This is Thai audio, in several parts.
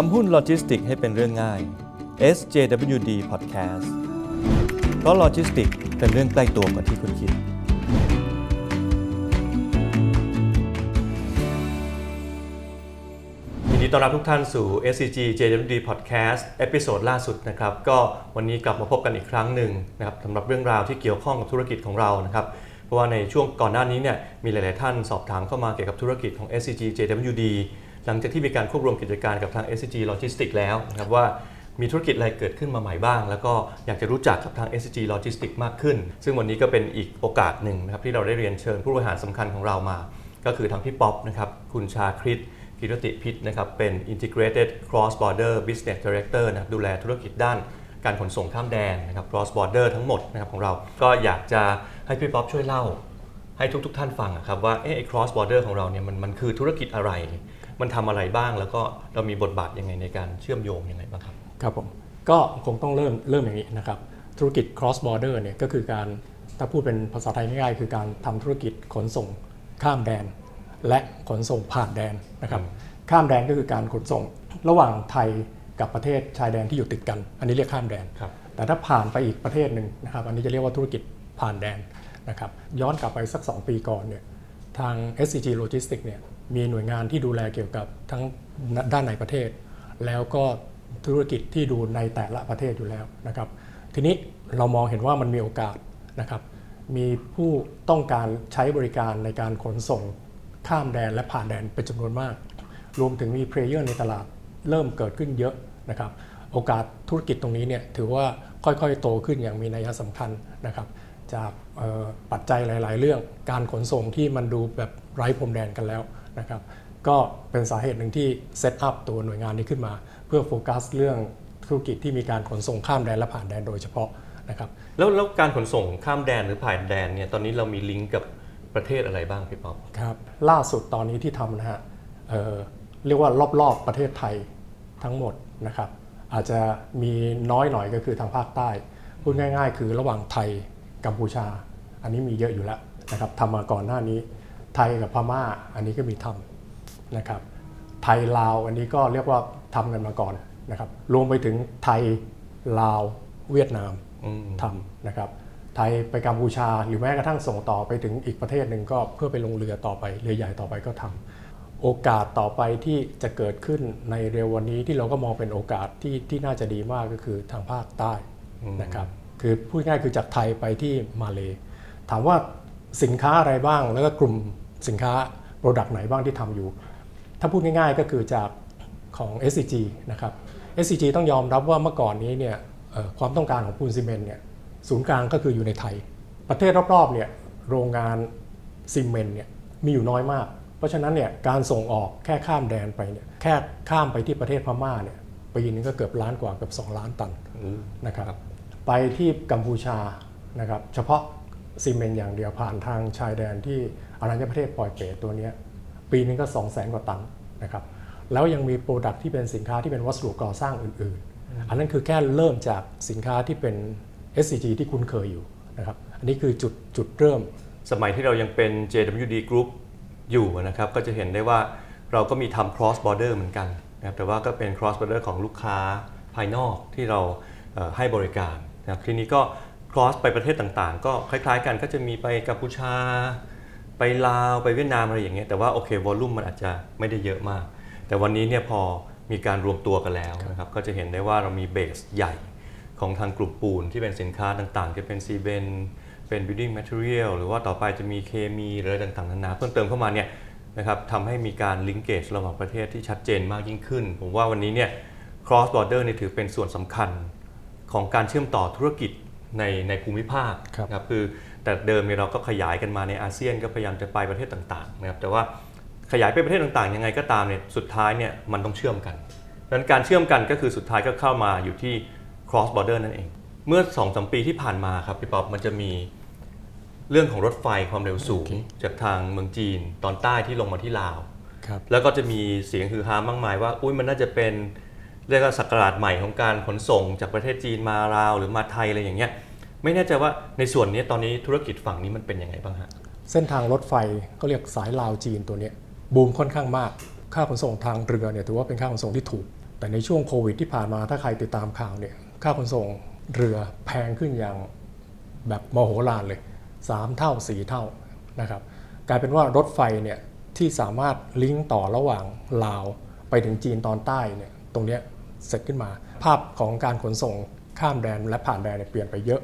ทำหุ้นโลจิสติกให้เป็นเรื่องง่าย SJWD Podcast เพราะโลจิสติกเป็นเรื่องใกล้ตัวกว่าที่คุณคิด ยินดีต้อนรับทุกท่านสู่ SCG JWD Podcast เอพิโซดล่าสุดนะครับ ก็วันนี้กลับมาพบกันอีกครั้งหนึ่งนะครับสำหรับเรื่องราวที่เกี่ยวข้องกับธุรกิจของเรานะครับเพราะว่าในช่วงก่อนหน้านี้เนี่ยมีหลาย ๆ ท่านสอบถามเข้ามาเกี่ยวกับธุรกิจของ SCG JWD หลังจากที่มีการควบรวมกิจการกับทาง SCG Logistics แล้วนะครับว่ามีธุรกิจอะไรเกิดขึ้นมาใหม่บ้าง แล้วก็อยากจะรู้จักกับทาง SCG Logistics มากขึ้น ซึ่งวันนี้ก็เป็นอีกโอกาสหนึ่งนะครับที่เราได้เรียนเชิญผู้บริหารสำคัญของเรามา ก็คือทางพี่ป๊อปนะครับคุณชาคริตกิรติพิษนะครับเป็น Integrated Cross Border Business Director นะครับดูแลธุรกิจด้านการขนส่งข้ามแดนนะครับ Cross Border ทั้งหมดนะครับของเรา ก็อยากจะให้พี่ป๊อปช่วยเล่า ให้ทุกๆทท่านฟังอะครับว่าเอ๊ะไอ้ Cross Border ของเราเนี่ยมันมันคือธุรกิจอะไร มันทำอะไรบ้าง แล้วก็เรามีบทบาทยังไงในการเชื่อมโยงยังไงบ้างครับ ครับผม ก็คงต้องเริ่มเริ่มอย่างนี้นะครับ ธุรกิจ cross border เนี่ยก็คือการถ้าพูดเป็นภาษาไทยง่ายๆคือการทำธุรกิจขนส่งข้ามแดน และขนส่งผ่านแดนนะครับ ข้ามแดนก็คือการขนส่งระหว่างไทยกับประเทศชายแดนที่อยู่ติดกัน อันนี้เรียกข้ามแดนครับแต่ถ้าผ่านไปอีกประเทศหนึ่งนะครับ อันนี้จะเรียกว่าธุรกิจผ่านแดนนะครับ ย้อนกลับไปสัก 2 ปีก่อนเนี่ย ทาง SCG Logistics เนี่ย มีหน่วยงานที่ดูแลเกี่ยวกับทั้งด้านในประเทศ แล้วก็ธุรกิจที่ดูในแต่ละประเทศอยู่แล้วนะครับ ทีนี้เรามองเห็นว่ามันมีโอกาสนะครับ มีผู้ต้องการใช้บริการในการขนส่งข้ามแดนและผ่านแดนเป็นจำนวนมาก รวมถึงมีเพลเยอร์ในตลาดเริ่มเกิดขึ้นเยอะนะครับ โอกาสธุรกิจตรงนี้เนี่ยถือว่าค่อยๆ โตขึ้นอย่างมีนัยสำคัญนะครับ จากปัจจัยหลาย ๆ เรื่องการขนส่งที่มันดูแบบไร้พรมแดนกันแล้ว นะครับก็เป็นสาเหตุหนึ่งที่เซตอัพตัวหน่วยงานนี้ขึ้นมา เพื่อโฟกัสเรื่องธุรกิจที่มีการขนส่งข้ามแดนและผ่านแดนโดยเฉพาะนะครับแล้วแล้วการขนส่งข้ามแดนหรือผ่านแดนเนี่ยตอนนี้เรามีลิงก์กับประเทศอะไรบ้างพี่ป๊อปครับล่าสุดตอนนี้ที่ทำนะฮะเอ่อเรียกว่ารอบๆประเทศไทยทั้งหมดนะครับอาจจะมีน้อยหน่อยก็คือทางภาคใต้ พูดง่าย ๆ คือระหว่างไทยกัมพูชา อันนี้มีเยอะอยู่แล้วนะครับทำมาก่อนหน้านี้ ไทยกับพม่าอันนี้ก็มีทำนะครับ ไทยลาวอันนี้ก็เรียกว่าทำกันมาก่อนนะครับ รวมไปถึงไทยลาวเวียดนามอืมทำนะครับ ไทยไปกัมพูชาหรือแม้กระทั่งส่งต่อไปถึงอีกประเทศหนึ่งก็เพื่อไปลงเรือต่อไปเรือใหญ่ต่อไปก็ทำโอกาสต่อไปที่จะเกิดขึ้นในเร็ววันนี้ที่เราก็มองเป็นโอกาสที่ที่น่าจะดีมากก็คือทางภาคใต้นะครับคือพูดง่ายคือจากไทยไปที่มาเลถามว่าสินค้าอะไรบ้างแล้วก็กลุ่ม สินค้าโปรดักต์ไหนบ้างที่ทำอยู่ ถ้าพูดง่ายๆก็คือจากของ SCG นะครับ SCG ต้องยอมรับว่าเมื่อก่อนนี้เนี่ยความต้องการของปูนซีเมนต์เนี่ยศูนย์กลางก็คืออยู่ในไทย ประเทศรอบๆเนี่ยโรงงานซีเมนต์เนี่ยมีอยู่น้อยมาก เพราะฉะนั้นเนี่ยการส่งออกแค่ข้ามแดนไปเนี่ยแค่ข้ามไปที่ประเทศพม่าเนี่ยปีนึงก็เกือบล้านกว่าเกือบ2 ล้านตันนะครับไปที่กัมพูชานะครับเฉพาะซีเมนต์อย่างเดียวผ่านทางชายแดนที่ อรัญญประเทศปอยเปตตัวนี้ปีนึงก็2 0 0แสนกว่าตันนะครับแล้วยังมีโปรดักที่เป็นสินค้าที่เป็นวัสดุก่อสร้างอื่น ๆ อันนั้นคือแค่เริ่มจากสินค้าที่เป็น SCG ที่คุ้นเคยอยู่นะครับอันนี้คือจุดจุดเริ่ม สมัยที่เรายังเป็น JWD Group อยู่นะครับก็จะเห็นได้ว่าเราก็มีทำ cross border เหมือนกันนะครับแต่ว่าก็เป็น cross border ของลูกค้าภายนอกที่เราให้บริการนะครับทีนี้ก็ cross ไปประเทศต่างๆ ก็คล้ายๆ กันก็จะมีไปกัมพูชา ไปลาวไปเวียดนามอะไรอย่างเงี้ยแต่ว่าโอเควอลลุ่มมันอาจจะไม่ได้เยอะมาก แต่วันนี้เนี่ยพอมีการรวมตัวกันแล้วนะครับก็จะเห็นได้ว่าเรามีเบสใหญ่ของทางกลุ่มปูนที่เป็นสินค้าต่างๆ จะเป็นซีเบนเป็น building material หรือว่าต่อไปจะมีเคมีหรืออะไรต่างๆนานาเพิ่มเติมเข้ามาเนี่ยนะครับทำให้มีการ linkage ระหว่างประเทศที่ชัดเจนมากยิ่งขึ้น ผมว่าวันนี้เนี่ย cross border เนี่ยถือเป็นส่วนสำคัญของการเชื่อมต่อธุรกิจในในภูมิภาคครับนะครับคือ แต่เดิมเนี่ยเราก็ขยายกันมาในอาเซียนก็พยายามจะไปประเทศต่างๆนะครับแต่ว่าขยายไปประเทศต่างๆ ยังไงก็ตามเนี่ยสุดท้ายเนี่ยมันต้องเชื่อมกันดังนั้นการเชื่อมกันก็คือสุดท้ายก็เข้ามาอยู่ที่ cross border นั่นเอง เมื่อ2อสปีที่ผ่านมาครับพี่ป๊อปมันจะมีเรื่องของรถไฟความเร็วสูงโอเคจากทางเมืองจีนตอนใต้ที่ลงมาที่ลาวครับแล้วก็จะมีเสียงฮือฮามากมายว่า อุ้ยมันน่าจะเป็นเรียกว่าศักราชใหม่ของการขนส่งจากประเทศจีนมาลาวหรือมาไทยอะไรอย่างเงี้ย ไม่แน่ใจว่าในส่วนนี้ตอนนี้ธุรกิจฝั่งนี้มันเป็นยังไงบ้างฮะเส้นทางรถไฟก็เรียกสายลาวจีนตัวนี้บูมค่อนข้างมาก ค่าขนส่งทางเรือเนี่ยถือว่าเป็นค่าขนส่งที่ถูก แต่ในช่วงโควิดที่ผ่านมาถ้าใครติดตามข่าวเนี่ยค่าขนส่งเรือแพงขึ้นอย่างแบบมโหฬารเลย 3 เท่า 4 เท่านะครับกลายเป็นว่ารถไฟเนี่ยที่สามารถลิงก์ต่อระหว่างลาวไปถึงจีนตอนใต้เนี่ยตรงนี้เสร็จขึ้นมา ภาพของการขนส่งข้ามแดนและผ่านแดนเนี่ยเปลี่ยนไปเยอะ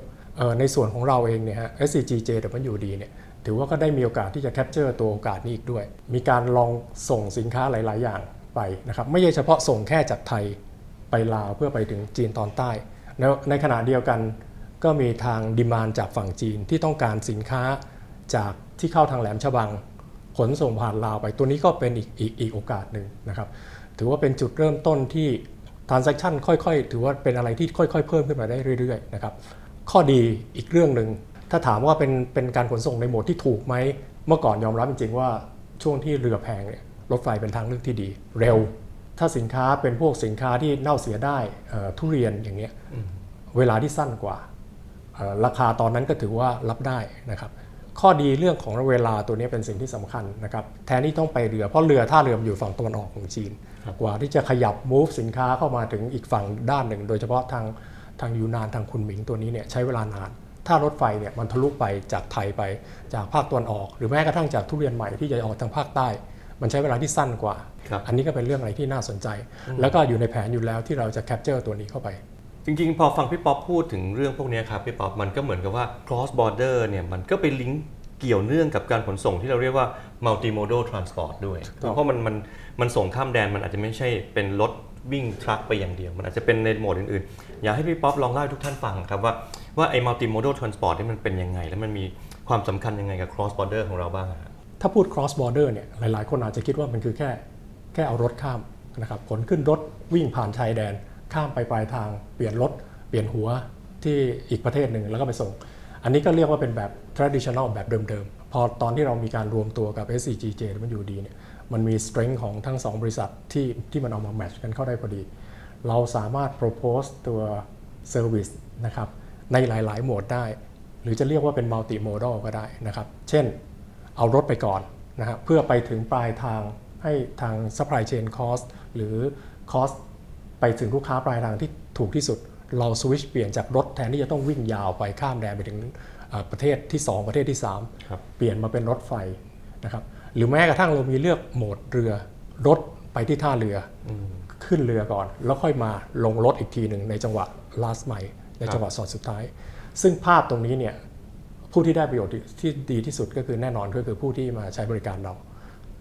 ในส่วนของเราเองเนี่ยฮะ SCGJWD เนี่ยถือว่าก็ได้มีโอกาสที่จะแคปเจอร์ตัวโอกาสนี้อีกด้วย มีการลองส่งสินค้าหลาย ๆ อย่างไปนะครับ ไม่ใช่เฉพาะส่งแค่จากไทยไปลาวเพื่อไปถึงจีนตอนใต้ แล้วในขณะเดียวกันก็มีทางดิมานจากฝั่งจีนที่ต้องการสินค้าจากที่เข้าทางแหลมฉบัง ขนส่งผ่านลาวไป ตัวนี้ก็เป็นอีกอีกอีกโอกาสหนึ่งนะครับ ถือว่าเป็นจุดเริ่มต้นที่ transaction ค่อย ๆ ถือว่าเป็นอะไรที่ค่อย ๆ เพิ่มขึ้นมาได้เรื่อย ๆ นะครับ ข้อดีอีกเรื่องหนึ่งถ้าถามว่าเป็นเป็นการขนส่งในโหมดที่ถูกไหมเมื่อก่อนยอมรับจริงๆว่าช่วงที่เรือแพงเนี่ยรถไฟเป็นทางเลือกที่ดี เร็ว ถ้าสินค้าเป็นพวกสินค้าที่เน่าเสียได้เอ่อทุเรียนอย่างเงี้ยเวลาที่สั้นกว่าเอ่อราคาตอนนั้นก็ถือว่ารับได้นะครับ ข้อดีเรื่องของเวลาตัวนี้เป็นสิ่งที่สำคัญนะครับแทนที่ต้องไปเรือเพราะเรือท่าเรือมันอยู่ฝั่งตะวันออกของจีน กว่าที่จะขยับ move สินค้าเข้ามาถึงอีกฝั่งด้านหนึ่ง โดยเฉพาะทาง ทางยูนานทางคุนหมิงตัวนี้เนี่ยใช้เวลานาน ถ้ารถไฟเนี่ยมันทะลุไปจากไทยไปจากภาคตะวันออก หรือแม้กระทั่งจากทุเรียนใหม่ที่จะออกทางภาคใต้ มันใช้เวลาที่สั้นกว่าครับอันนี้ก็เป็นเรื่องอะไรที่น่าสนใจ แล้วก็อยู่ในแผนอยู่แล้วที่เราจะแคปเจอร์ตัวนี้เข้าไปจริงๆ พอฟังพี่ป๊อปพูดถึงเรื่องพวกเนี้ยครับพี่ป๊อปมันก็เหมือนกับว่า cross border เนี่ยมันก็ไปลิงก์เกี่ยวเนื่องกับการขนส่งที่เราเรียกว่า multimodal transport ด้วยครับเพราะมันมันมันส่งข้ามแดนมันอาจจะไม่ใช่เป็นรถ วิ่งทรัคไปอย่างเดียว มันอาจจะเป็นในโหมดอื่นๆ อยากให้พี่ป๊อปลองเล่าให้ทุกท่านฟังครับว่าว่าไอ้ multimodal transport นี่มันเป็นยังไง แล้วมันมีความสำคัญยังไงกับ cross border ของเราบ้างฮะ ถ้าพูด cross border เนี่ยหลาย ๆ คนอาจจะคิดว่ามันคือแค่แค่เอารถข้ามนะครับขนขึ้นรถวิ่งผ่านชายแดน ข้ามไปปลายทางเปลี่ยนรถ เปลี่ยนหัวที่อีกประเทศหนึ่งแล้วก็ไปส่ง อันนี้ก็เรียกว่าเป็นแบบ traditional แบบเดิม ๆ พอตอนที่เรามีการรวมตัวกับ SCGJ มันอยู่ดีเนี่ย มันมี strength ของทั้ง 2 บริษัทที่ที่มันเอามา match กันเข้าได้พอดี เราสามารถ propose ตัว service นะครับในหลาย ๆ โหมดได้ หรือจะเรียกว่าเป็น multi modal ก็ได้นะครับ เช่นเอารถไปก่อนนะฮะเพื่อไปถึงปลายทางให้ทาง supply chain cost หรือ cost ไปถึงลูกค้าปลายทางที่ถูกที่สุด เราสวิชเปลี่ยนจากรถแทนที่จะต้องวิ่งยาวไปข้ามแดนไปถึงเอ่อประเทศที่ 2 ประเทศที่ครับ3เปลี่ยนมาเป็นรถไฟนะครับ หรือแม้กระทั่งเรามีเลือกโหมดเรือรถไปที่ท่าเรืออขึ้นเรือก่อน แล้วค่อยมาลงรถอีกทีหนึ่งในจังหวะ last mile ในจังหวะสอดสุดท้าย ซึ่งภาพตรงนี้เนี่ยผู้ที่ได้ประโยชน์ที่ดีที่สุดก็คือแน่นอนก็คือผู้ที่มาใช้บริการเรา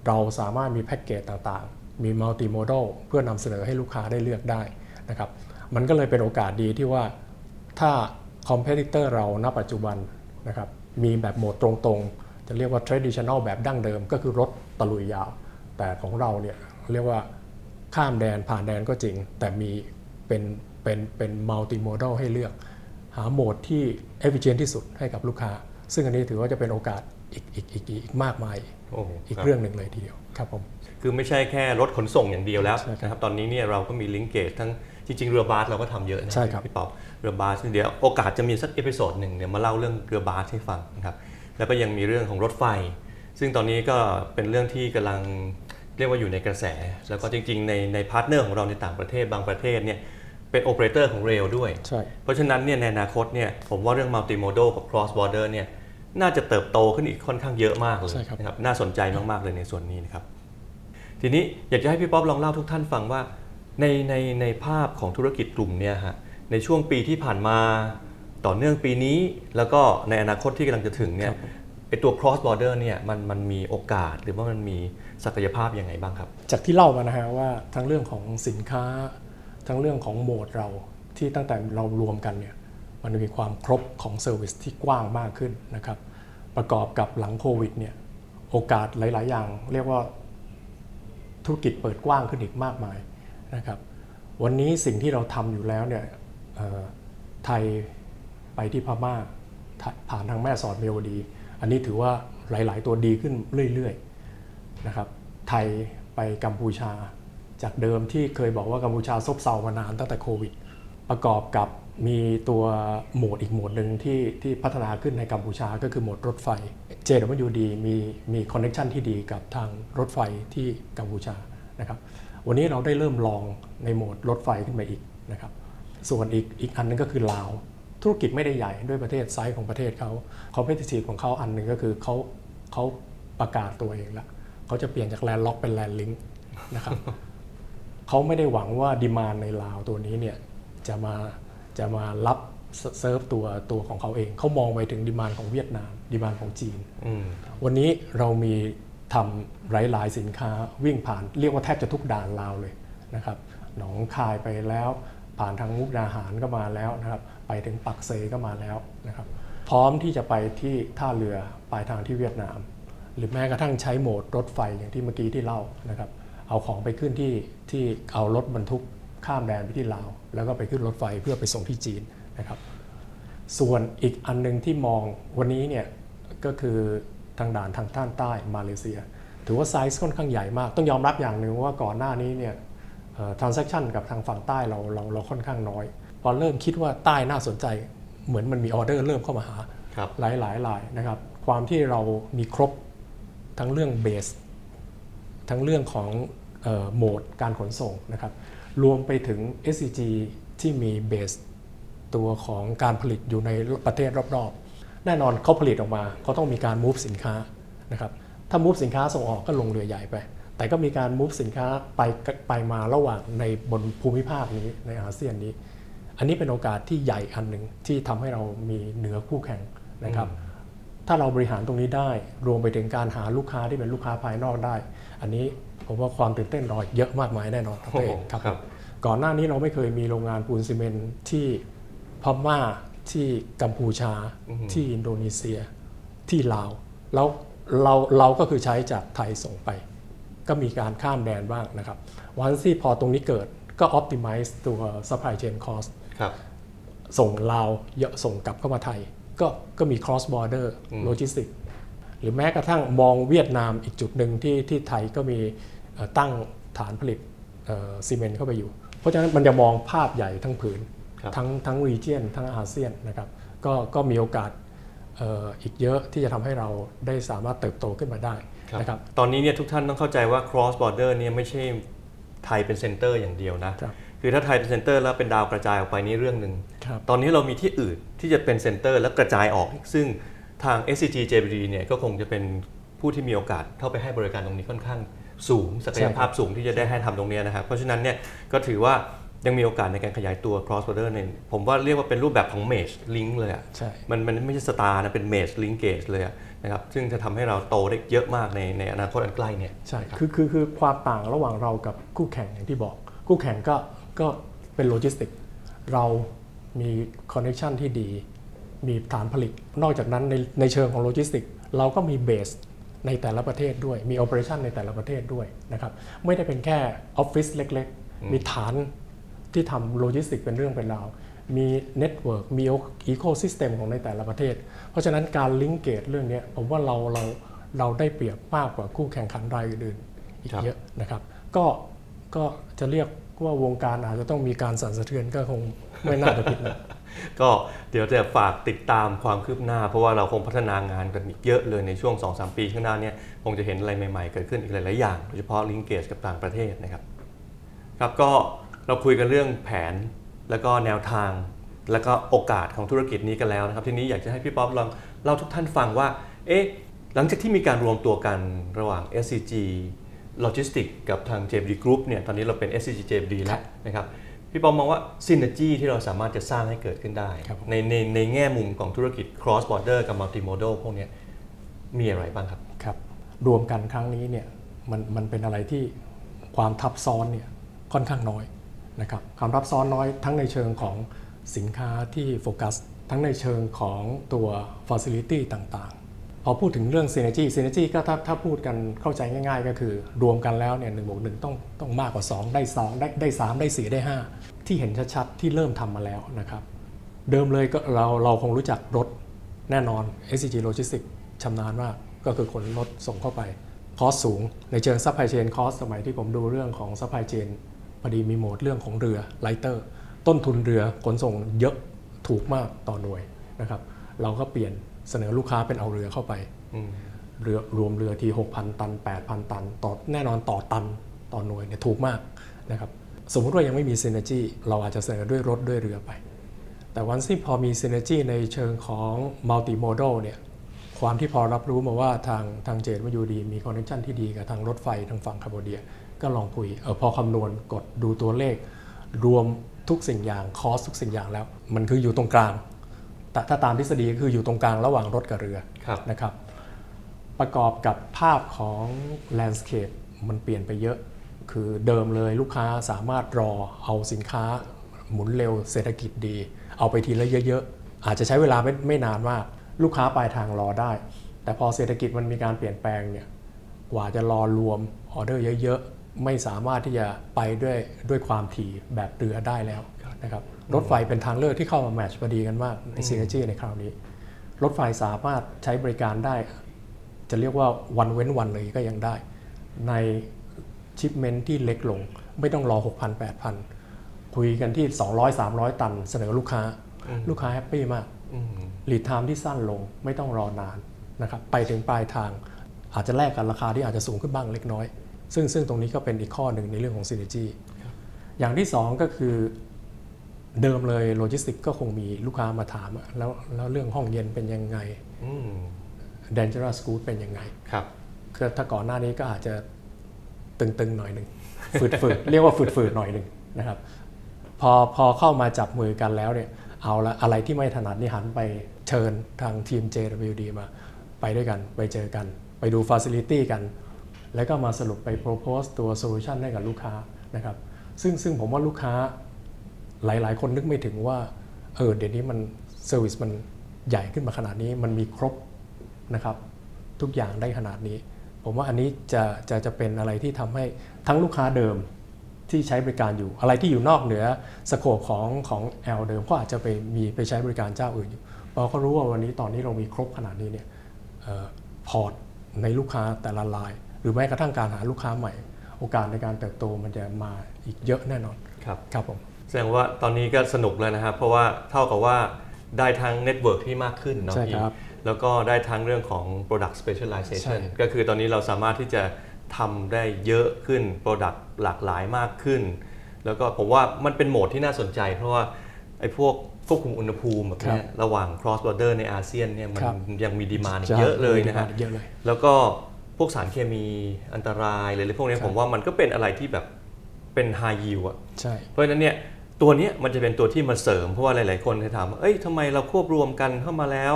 เราสามารถมีแพ็กเกจต่างๆ มีมัลติโมด a ลเพื่อนำเสนอให้ลูกค้าได้เลือกได้นะครับ มันก็เลยเป็นโอกาสดีที่ว่าถ้าคอมเพ t i เตอร์เราณปัจจุบันนะครับมีแบบโหมดตรงๆ จะเรียกว่า traditional แบบดั้งเดิม ก็คือรถตะลุยยาว แต่ของเราเนี่ยเรียกว่าข้ามแดนผ่านแดนก็จริง แต่มีเป็นเป็นเป็นมัลติโมด a ลให้เลือก หาโหมดที่ efficient ที่สุดให้กับลูกค้า ซึ่งอันนี้ถือว่าจะเป็นโอกาสอีกอีกอีกอีกมากมายโอ้โหอีกครับเรื่องหนึ่งเลยทีเดียวครับผมคือไม่ใช่แค่รถขนส่งอย่างเดียวแล้วใช่ครับนะครับตอนนี้เนี่ยเราก็มีลิงก์เกจทั้งจริง ๆ เรือบาสเราก็ทำเยอะนะใช่ครับพี่ป๊อปเรือบาสเดี๋ยวโอกาสจะมีสักเอพิโซดหนึ่งเดี๋ยวมาเล่าเรื่องเรือบาสให้ฟังนะครับ แล้วก็ยังมีเรื่องของรถไฟ ซึ่งตอนนี้ก็เป็นเรื่องที่กำลังเรียกว่าอยู่ในกระแส แล้วก็จริงๆ ในในพาร์ทเนอร์ของเราในต่างประเทศบางประเทศเนี่ยเป็นโอเปอเรเตอร์ของเรลด้วยใช่เพราะฉะนั้นเนี่ยในอนาคตเนี่ยผมว่าเรื่อง multimodal กับ cross border เนี่ยน่าจะเติบโตขึ้นอีกค่อนข้างเยอะมากเลยใช่ครับนะครับน่าสนใจมากๆเลยในส่วนนี้นะครับทีนี้อยากจะให้พี่ป๊อปลองเล่าทุกท่านฟังว่าในในในภาพของธุรกิจกลุ่มเนี่ยฮะในช่วงปีที่ผ่านมา ต่อเนื่องปีนี้ แล้วก็ในอนาคตที่กำลังจะถึงเนี่ยไอตัว cross border เนี่ยมันมันมีโอกาสหรือว่ามันมีศักยภาพยังไงบ้างครับ จากที่เล่ามานะฮะว่าทั้งเรื่องของสินค้า ทั้งเรื่องของโหมดเราที่ตั้งแต่เรารวมกันเนี่ยมันมีความครบของเซอร์วิสที่กว้างมากขึ้นนะครับ ประกอบกับหลังโควิดเนี่ยโอกาสหลาย ๆ อย่าง เรียกว่าธุรกิจเปิดกว้างขึ้นอีกมากมายนะครับ วันนี้สิ่งที่เราทำอยู่แล้วเนี่ยเอ่อไทย ไปที่พม่าผ่านทางแม่สอดเมโลดี อันนี้ถือว่าหลาย ๆ ตัวดีขึ้นเรื่อยๆนะครับไทยไปกัมพูชา จากเดิมที่เคยบอกว่ากัมพูชาซบเซามานานตั้งแต่โควิด ประกอบกับมีตัวโหมดอีกโหมดหนึ่งที่ที่พัฒนาขึ้นในกัมพูชาก็คือโหมดรถไฟ JWD มีมีคอนเน t ชันที่ดีกับทางรถไฟที่กัมพูชานะครับวันนี้เราได้เริ่มลองในโหมดรถไฟขึ้นมาอีกนะครับส่วนอีกอีกอันนึงก็คือลาว ธุรกิจไม่ได้ใหญ่ด้วยประเทศไซส์ของประเทศเขาคอมเพ t i ทีฟของเขาอันหนึ่งก็คือเขาเขาประกาศตัวเองแล้วเขาจะเปลี่ยนจากแลนด์ล็อกเป็นแลนด์ลิงนะครับเขาไม่ได้หวังว่าดีมานในลาวตัวนี้เนี่ยจะมาจะมารับเซิร์ฟตัวตัวของเขาเอง เขามองไปถึงดีมานของเวียดนาม ดีมานของจีนอืมวันนี้เรามีทำหลายๆสินค้าวิ่งผ่านเรียกว่าแทบจะทุกด่านลาวเลยนะครับ หนองคายไปแล้ว ผ่านทางมุกดาหารก็มาแล้วนะครับ ไปถึงปักเซก็มาแล้วนะครับพร้อมที่จะไปที่ท่าเรือปลายทางที่เวียดนาม หรือแม้กระทั่งใช้โหมดรถไฟอย่างที่เมื่อกี้ที่เล่านะครับเอาของไปขึ้นที่ที่เอารถบรรทุกข้ามแดนไปที่ลาว แล้วก็ไปขึ้นรถไฟเพื่อไปส่งที่จีนนะครับ ส่วนอีกอันหนึงที่มองวันนี้เนี่ยก็คือทางด่านทางด้านใต้มาเลเซีย ถือว่าไซส์ค่อนข้างใหญ่มาก ต้องยอมรับอย่างหนึ่งว่าก่อนหน้านี้เนี่ยทรานซัคชันกับทางฝั่งใต้เราเราเราค่อนข้างน้อย พอเริ่มคิดว่าใต้น่าสนใจ เหมือนมันมีออเดอร์เริ่มเข้ามาหาครับหลายหลายๆรายนะครับ ความที่เรามีครบทั้งเรื่องเบส ทั้งเรื่องของเออโหมดการขนส่งนะครับ รวมไปถึง SCG ที่มีเบสตัวของการผลิตอยู่ในประเทศรอบๆ แน่นอนเขาผลิตออกมาเขาต้องมีการ move สินค้านะครับถ้า move สินค้าส่งออกก็ลงเรือใหญ่ไป แต่ก็มีการ move สินค้าไปไปมาระหว่างในบนภูมิภาคนี้ในอาเซียนนี้ อันนี้เป็นโอกาสที่ใหญ่อันหนึ่งที่ทำให้เรามีเหนือคู่แข่งนะครับ ถ้าเราบริหารตรงนี้ได้ รวมไปถึงการหาลูกค้าที่เป็นลูกค้าภายนอกได้ อันนี้ผมว่าความตื่นเต้นรอเยอะมากมายแน่นอนครับพี่เอกครับครับ ก่อนหน้านี้เราไม่เคยมีโรงงานปูนซีเมนต์ที่พม่าที่กัมพูชาที่อินโดนีเซียที่ลาวแล้วเราเราก็คือใช้จากไทยส่งไป ก็มีการข้ามแดนบ้างนะครับวันที่พอตรงนี้เกิดก็ optimize ตัว supply chain cost ครับ ส่งลาวเยอะส่งกลับเข้ามาไทย ก็ก็มี cross border logistics หรือแม้กระทั่งมองเวียดนามอีกจุดหนึ่งที่ที่ไทยก็มีเอ่อตั้งฐานผลิตเอ่อซีเมนต์เข้าไปอยู่ เพราะฉะนั้นมันจะมองภาพใหญ่ทั้งผืนครับทั้งทั้งรีเจียนทั้งอาเซียนนะครับก็ก็มีโอกาสเอ่ออีกเยอะที่จะทำให้เราได้สามารถเติบโตขึ้นมาได้นะครับตอนนี้เนี่ยทุกท่านต้องเข้าใจว่า cross border เนี่ยไม่ใช่ไทยเป็นเซ็นเตอร์อย่างเดียวนะ ครับคือถ้าไทยเป็นเซ็นเตอร์แล้วเป็นดาวกระจายออกไปนี่เรื่องหนึ่งครับตอนนี้เรามีที่อื่นที่จะเป็นเซ็นเตอร์และกระจายออกอีกซึ่งทาง SCG JBD เนี่ยก็คงจะเป็นผู้ที่มีโอกาสเข้าไปให้บริการตรงนี้ค่อนข้างสูงศักยภาพสูงที่จะได้ให้ทำตรงเนี้ยนะครับ เพราะฉะนั้นเนี่ยก็ถือว่ายังมีโอกาสในการขยายตัว cross border ในผมว่าเรียกว่าเป็นรูปแบบของ mesh link เลยอะใช่มันมันไม่ใช่สตาร์นะ เป็น mesh linkage เลยอะนะครับซึ่งจะทำให้เราโตได้เยอะมากในในอนาคตอันใกล้เนี่ยใช่คือคือคือความต่างระหว่างเรากับคู่แข่งอย่างที่บอกคู่แข่งก็ ก็เป็นโลจิสติก เรามีคอนเน t ชันที่ดี มีฐานผลิต นอกจากนั้นในในเชิงของโลจิสติก เราก็มีเบสในแต่ละประเทศด้วย มี o อ e r a t i o n ในแต่ละประเทศด้วยนะครับ ไม่ได้เป็นแค่ออฟฟิศเล็กๆ มีฐานที่ทำโลจิสติกเป็นเรื่องเป็นราว มีเน็ตเวิร์กมีอีโคซิสเต็มของในแต่ละประเทศ เพราะฉะนั้นการลิงเกตเรื่องนี้ผมว่าเราเราเราได้เปรียบมากกว่าคู่แข่งขันรายอื่นอีกเยอะนะครับ ก็ก็จะเรียก ว่าวงการอาจจะต้องมีการสั่นสะเทือนก็คงไม่น่าจะผิดนะ ก็เดี๋ยวจะฝากติดตามความคืบหน้า เพราะว่าเราคงพัฒนางานกันอีกเยอะเลยในช่วง 2-3 ปีข้างหน้าเนี่ยคงจะเห็นอะไรใหม่ๆ เกิดขึ้นอีกหลายๆอย่าง โดยเฉพาะลิงเกจกับต่างประเทศนะครับ ครับก็เราคุยกันเรื่องแผนแล้วก็แนวทาง แล้วก็โอกาสของธุรกิจนี้กันแล้วนะครับ ทีนี้อยากจะให้พี่ป๊อปลองเล่าทุกท่านฟังว่า เอ๊ะหลังจากที่มีการรวมตัวกันระหว่าง SCG Logistics กับทาง JBD Group เนี่ยตอนนี้เราเป็น SCG JBD แล้วนะครับพี่ปอมมองว่า synergy ที่เราสามารถจะสร้างให้เกิดขึ้นได้ครับผมในในในแง่มุมของธุรกิจ cross border กับ multimodal พวกเนี้ยมีอะไรบ้างครับครับ รวมกันครั้งนี้เนี่ยมันมันเป็นอะไรที่ความทับซ้อนเนี่ยค่อนข้างน้อยนะครับความทับซ้อนน้อยทั้งในเชิงของสินค้าที่โฟกัส ทั้งในเชิงของตัว Facility ต่างๆ พอพูดถึงเรื่อง Synergy Synergy ก็ถ้าถ้าพูดกันเข้าใจง่าย ๆ ก็คือรวมกันแล้วเนี่ยหนึ่งบวกหนึ่งต้องต้องมากกว่า 2 ได้ 2 ได้ได้3ได้ 4 ได้ 5 ที่เห็นชัดๆ ที่เริ่มทำมาแล้วนะครับ เดิมเลยก็เราเราคงรู้จักรถแน่นอน SCG Logistics ชำนาญมากก็คือขนรถส่งเข้าไปคอสสูง ในเชิง supply chain cost สมัยที่ผมดูเรื่องของ supply chain พอดีมีโหมดเรื่องของเรือไลเตอร์ต้นทุนเรือขนส่งเยอะถูกมากต่อหน่วยนะครับเราก็เปลี่ยน เสนอลูกค้าเป็นเอาเรือเข้าไปอืมเรือรวมเรือที 6,000 ตัน 8,000 ตัน ต่อแน่นอนต่อตันต่อหน่วยเนี่ยถูกมากนะครับสมมติว่ายังไม่มี synergy เราอาจจะเสนอด้วยรถด้วยเรือไป แต่วันที่พอมี synergy ในเชิงของ multimodal เนี่ยความที่พอรับรู้มาว่าทางทางเจดมายูดี มีคอนเนคชันที่ดีกับทางรถไฟทางฝั่งคาโบเดีย ก็ลองคุยเออพอคำนวณกดดูตัวเลข รวมทุกสิ่งอย่างคอสทุกสิ่งอย่างแล้ว มันคืออยู่ตรงกลางแต่ ถ้าตามทฤษฎีก็คืออยู่ตรงกลางระหว่างรถกับเรือครับนะครับ ประกอบกับภาพของ landscape มันเปลี่ยนไปเยอะ คือเดิมเลยลูกค้าสามารถรอเอาสินค้าหมุนเร็วเศรษฐกิจดี เอาไปทีละเยอะๆ อาจจะใช้เวลาไม่ไม่นานมาก ลูกค้าปลายทางรอได้ แต่พอเศรษฐกิจมันมีการเปลี่ยนแปลงเนี่ยกว่าจะรอรวมออเดอร์เยอะๆ ไม่สามารถที่จะไปด้วยด้วยความถี่แบบเรือได้แล้วนะครับ รถไฟเป็นทางเลือกที่เข้ามาแมทช์พอดีกันมากในซีเนจีในคราวนี้ รถไฟสามารถใช้บริการได้ จะเรียกว่าวันเว้นวันเลยก็ยังได้ ในชิปเมนที่เล็กลง ไม่ต้องรอ 6,000 8,000 คุยกันที่ 200 300 ตันเสนอลูกค้า ลูกค้าแฮปปี้มากอืมลีดไทม์ที่สั้นลงไม่ต้องรอนานนะครับไปถึงปลายทาง อาจจะแลกกันราคาที่อาจจะสูงขึ้นบ้างเล็กน้อย ซึ่งซึ่งตรงนี้ก็เป็นอีกข้อหนึ่งในเรื่องของ synergy อย่างที่สองก็คือ เดิมเลยโลจิสติกก็คงมีลูกค้ามาถามอะแล้วแล้วเรื่องห้องเย็นเป็นยังไงอืม dangerous good เป็นยังไงครับคือถ้าก่อนหน้านี้ก็อาจจะตึงๆหน่อยหนึ่งฝืดๆ เรียกว่าฝืดๆหน่อยหนึ่งนะครับ พอพอเข้ามาจับมือกันแล้วเนี่ยเอาละอะไรที่ไม่ถนัดนี่หันไปเชิญทางทีม JWD มาไปด้วยกัน ไปเจอกัน ไปดู Facility กัน แล้วก็มาสรุปไป propose ตัว solution ให้กับลูกค้านะครับ ซึ่งซึ่งผมว่าลูกค้า หลาย ๆ คนนึกไม่ถึงว่าเออเดี๋ยวนี้มันเซอร์วิสมันใหญ่ขึ้นมาขนาดนี้มันมีครบนะครับ ทุกอย่างได้ขนาดนี้ ผมว่าอันนี้จะจะจะเป็นอะไรที่ทำให้ทั้งลูกค้าเดิมที่ใช้บริการอยู่ อะไรที่อยู่นอกเหนือสโคปของของแอลเดิมก็อาจจะไปมีไปใช้บริการเจ้าอื่นอยู่พอเขารู้ว่าวันนี้ตอนนี้เรามีครบขนาดนี้เนี่ยพอร์ตในลูกค้าแต่ละราย หรือแม้กระทั่งการหาลูกค้าใหม่ โอกาสในการเติบโตมันจะมาอีกเยอะแน่นอนครับครับผม แสดงว่าตอนนี้ก็สนุกแล้วนะครับ เพราะว่าเท่ากับว่าได้ทั้งเน็ตเวิร์กที่มากขึ้นเนาะใช่พี่ครับ แล้วก็ได้ทั้งเรื่องของ product ใช่ specialization ก็คือตอนนี้เราสามารถที่จะทำได้เยอะขึ้น product หลากหลายมากขึ้น แล้วก็ผมว่ามันเป็นโหมดที่น่าสนใจ เพราะว่าไอ้พวกควบคุมอุณหภูมิแบบเนี้ยระหว่าง cross border ในอาเซียนเนี่ยมันครับ ยังมีดีมานเยอะเลยนะฮะ เยอะเลย แล้วก็พวกสารเคมีอันตรายหรืออะไรพวกนี้ใช่ ผมว่ามันก็เป็นอะไรที่แบบเป็น high yield อะใช่ เพราะฉะนั้นเนี่ย ตัวเนี้ยมันจะเป็นตัวที่มาเสริมเพราะว่าหลาย ๆ คนเคยถามว่าเอ้ยทำไมเราควบรวมกันเข้ามาแล้ว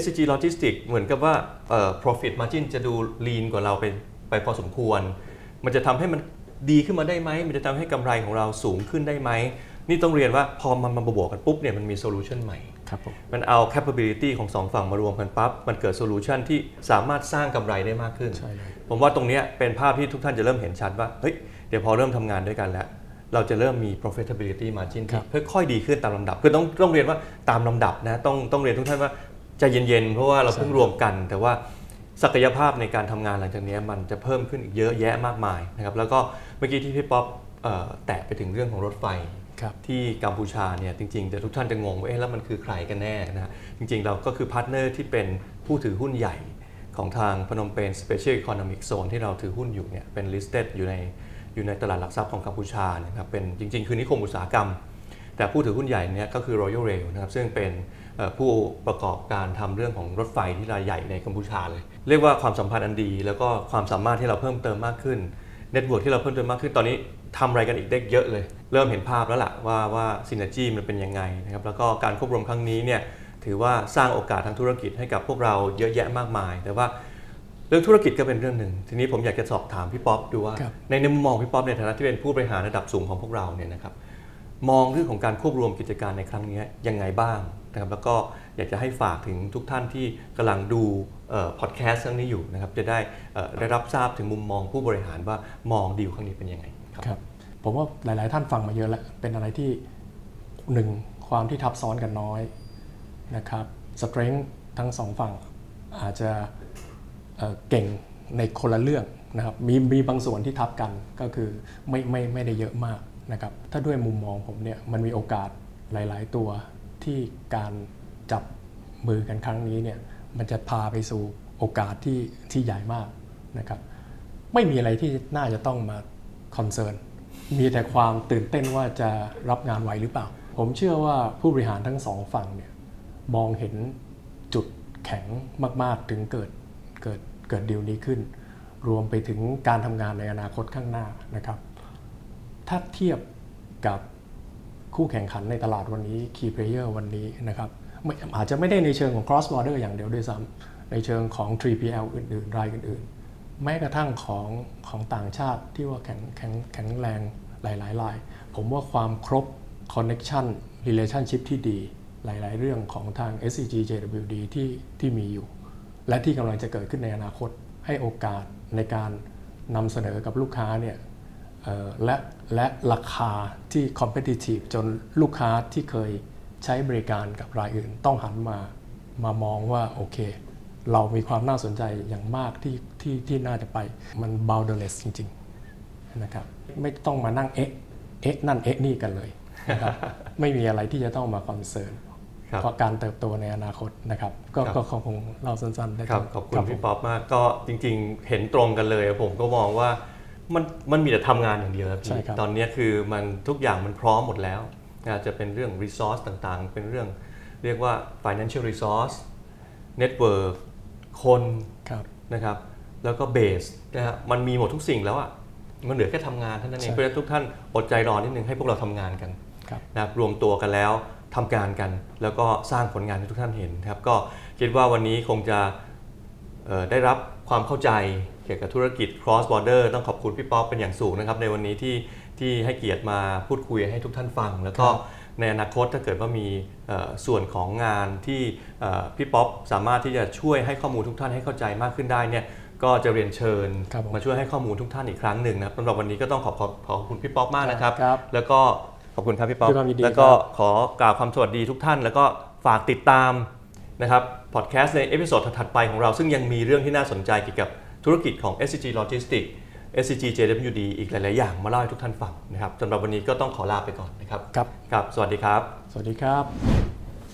SCG Logistics เหมือนกับว่าเอ่อ profit margin จะดู lean กว่าเราไปไปพอสมควร มันจะทำให้มันดีขึ้นมาได้ไหม มันจะทำให้กำไรของเราสูงขึ้นได้ไหม นี่ต้องเรียนว่าพอมันมาบวกกันปุ๊บเนี่ยมันมีโซลูชันใหม่ ครับผม มันเอา capability ของสองฝั่งมารวมกันปั๊บ มันเกิดโซลูชันที่สามารถสร้างกำไรได้มากขึ้น ใช่เลย ผมว่าตรงเนี้ยเป็นภาพที่ทุกท่านจะเริ่มเห็นชัดว่า เฮ้ย เดี๋ยวพอเริ่มทำงานด้วยกันแล้ว เราจะเริ่มมี profitability margin ครัที่บค่อยๆดีขึ้นตามลำดับ คือต้องต้องเรียนว่าตามลำดับนะต้องต้องเรียนทุกท่านว่าใจเย็นๆ เพราะว่าเราเพิ่งรวมกัน แต่ว่าศักยภาพในการทำงานหลังจากเนี้ยมันจะเพิ่มขึ้นอีกเยอะแยะมากมายนะครับแล้วก็เมื่อกี้ที่พี่ป๊อปเอ่อแตะไปถึงเรื่องของรถไฟครับที่กัมพูชาเนี่ยจริงๆแต่ทุกท่านจะงงว่าเอ๊ะแล้วมันคือใครกันแน่นะฮะจริงๆ เราก็คือพาร์ทเนอร์ที่เป็นผู้ถือหุ้นใหญ่ของทางพนมเปญ Special Economic Zone ที่เราถือหุ้นอยู่เนี่ยเป็น listed อยู่ใน อยู่ในตลาดหลักทรัพย์ของกัมพูชานะครับเป็นจริง ๆ คือนิคมอุตสาหกรรม แต่ผู้ถือหุ้นใหญ่เนี่ยก็คือ Royal Rail นะครับซึ่งเป็นผู้ประกอบการทำเรื่องของรถไฟที่รายใหญ่ในกัมพูชาเลย เรียกว่าความสัมพันธ์อันดี แล้วก็ความสามารถที่เราเพิ่มเติมมากขึ้นเน็ตเวิร์กที่เราเพิ่มเติมมากขึ้นตอนนี้ทำอะไรกันอีกได้เยอะเลย เริ่มเห็นภาพแล้วล่ะว่าว่าซินเนจีมันเป็นยังไงนะครับแล้วก็การควบรวมครั้งนี้เนี่ยถือว่าสร้างโอกาสทางธุรกิจให้กับพวกเราเยอะแยะมากมาย แต่ว่า รื่องธุรกิจก็เป็นเรื่องหนึ่ง ทีนี้ผมอยากจะสอบถามพี่ป๊อปดูว่าครับในในมุมมองพี่ป๊อปในฐานะที่เป็นผู้บริหารระดับสูงของพวกเราเนี่ยนะครับมองเรื่องของการควบรวมกิจการในครั้งนี้ยังไงบ้างนะครับแล้วก็อยากจะให้ฝากถึงทุกท่านที่กำลังดูพอดแคสต์ครั้งนี้อยู่นะครับจะได้เอ่อได้รับทราบถึงมุมมองผู้บริหารว่ามองดีลครั้งนี้เป็นยังไงครับครับผมว่าหลาย ๆ ท่านฟังมาเยอะแล้วเป็นอะไรที่หนึ่งความที่ทับซ้อนกันน้อยนะครับสเตรน g ์ทั้งสองฝั่งอาจจะ เก่งในคนละเรื่องนะครับมีมีบางส่วนที่ทับกันก็คือไม่ไม่ไม่ได้เยอะมากนะครับถ้าด้วยมุมมองผมเนี่ยมันมีโอกาสหลาย ๆ ตัวที่การจับมือกันครั้งนี้เนี่ยมันจะพาไปสู่โอกาสที่ที่ใหญ่มากนะครับไม่มีอะไรที่น่าจะต้องมาคอนเซิร์นมีแต่ความตื่นเต้นว่าจะรับงานไหวหรือเปล่า ผมเชื่อว่าผู้บริหารทั้งสองฝั่งเนี่ยมองเห็นจุดแข็งมาก ๆ ถึงเกิด เกิดเกิดดีลนี้ขึ้น รวมไปถึงการทำงานในอนาคตข้างหน้านะครับ ถ้าเทียบกับคู่แข่งขันในตลาดวันนี้ Key Player วันนี้นะครับอาจจะไม่ได้ในเชิงของ Cross Border อย่างเดียวด้วยซ้ำในเชิงของ 3PL อื่นๆ รายอื่นๆ แม้กระทั่งของของต่างชาติที่ว่าแข็งแข็งแข็งแรงหลายๆราย ผมว่าความครบ Connection Relationship ที่ดีหลาย ๆ เรื่องของทาง SCG JWD ที่ที่มีอยู่ และที่กำลังจะเกิดขึ้นในอนาคตให้โอกาสในการนำเสนอกับลูกค้าเนี่ยและและราคาที่ competitive จนลูกค้าที่เคยใช้บริการกับรายอื่น ต้องหันมามามองว่าโอเค เรามีความน่าสนใจอย่างมากที่ที่ที่น่าจะไปมัน boundless จริงๆนะครับไม่ต้องมานั่งเอ๊ะเอ๊ะนั่นเอ๊ะนี่กันเลยนะครับไม่มีอะไรที่จะต้องมาคอนเซิร์น ครับเพราะการเติบโตในอนาคตนะครับ ก็ครับก็คงเล่าสั้นๆได้ครับตงขอบคุณผมพี่ป๊อปมากก็จริงๆ เห็นตรงกันเลย ผมก็มองว่ามันมันมีแต่ทำงานอย่างเดียวครับใช่พี่ครับตอนนี้คือมันทุกอย่างมันพร้อมหมดแล้วอาจจะเป็นเรื่อง resource ต่างๆ เป็นเรื่องเรียกว่า financial resource network คนครับนะครับ แล้วก็ base นะฮะมันมีหมดทุกสิ่งแล้วอะมันเหลือแค่ทำงานเท่านั้นเองใช่เพราะฉะนั้นทุกท่านอดใจรอนิดนึงให้พวกเราทำงานกันครับนะครับรวมตัวกันแล้ว ทำการกัน แล้วก็สร้างผลงานให้ทุกท่านเห็นนะครับ ก็คิดว่าวันนี้คงจะเอ่อได้รับความเข้าใจเกี่ยวกับธุรกิจ cross border ต้องขอบคุณพี่ป๊อปเป็นอย่างสูงนะครับในวันนี้ที่ที่ให้เกียรติมาพูดคุยให้ทุกท่านฟัง แล้วก็ครับในอนาคตถ้าเกิดว่ามีเอ่อส่วนของงานที่เอ่อพี่ป๊อปสามารถที่จะช่วยให้ข้อมูลทุกท่านให้เข้าใจมากขึ้นได้เนี่ยก็จะเรียนเชิญครับผมมาช่วยให้ข้อมูลทุกท่านอีกครั้งหนึ่งนะครับสำหรับวันนี้ก็ต้องขอบขอบขอบคุณพี่ป๊อปมากนะครับครับแล้วก็ ขอบคุณครับพี่ป๊อปด้วยความยินดีแล้วก็ครับขอกล่าวความสวัสดีทุกท่าน แล้วก็ฝากติดตามนะครับพอดแคสต์ในเอพิโซดถัดๆไปของเราซึ่งยังมีเรื่องที่น่าสนใจเกี่ยวกับธุรกิจของ SCG Logistics SCG JWD อีกหลาย ๆ อย่างมาเล่าให้ทุกท่านฟังนะครับสำหรับวันนี้ก็ต้องขอลาไปก่อนนะครับครับ ครับสวัสดีครับ สวัสดีครับ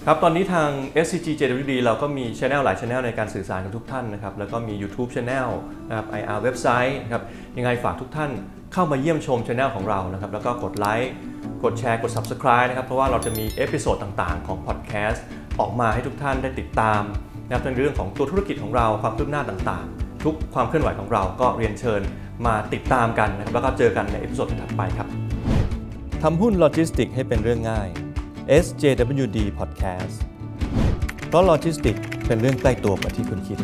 ครับ ตอนนี้ทาง SCG JWD เราก็มีช anel หลายช anel ในการสื่อสารกับทุกท่านนะครับ แล้วก็มี YouTube Channel นะครับ IR เว็บไซต์นะครับ ยังไงฝากทุกท่าน เข้ามาเยี่ยมชมช anel ของเรานะครับแล้วก็กดไลค์กดแชร์กด Subscribe นะครับเพราะว่าเราจะมีเอพิโซดต่างๆ ของ Podcast ออกมาให้ทุกท่านได้ติดตามนะครับในเรื่องของตัวธุรกิจของเราความคืบหน้าต่างๆ ทุกความเคลื่อนไหวของเราก็เรียนเชิญมาติดตามกันนะครับแล้วก็เจอกันในเอพิโซดถัดไปครับทำหุ้นโลจิสติกให้เป็นเรื่องง่าย SJWD Podcast เพราะโลจิสติกเป็นเรื่องใกล้ตัวกว่าที่คุณคิด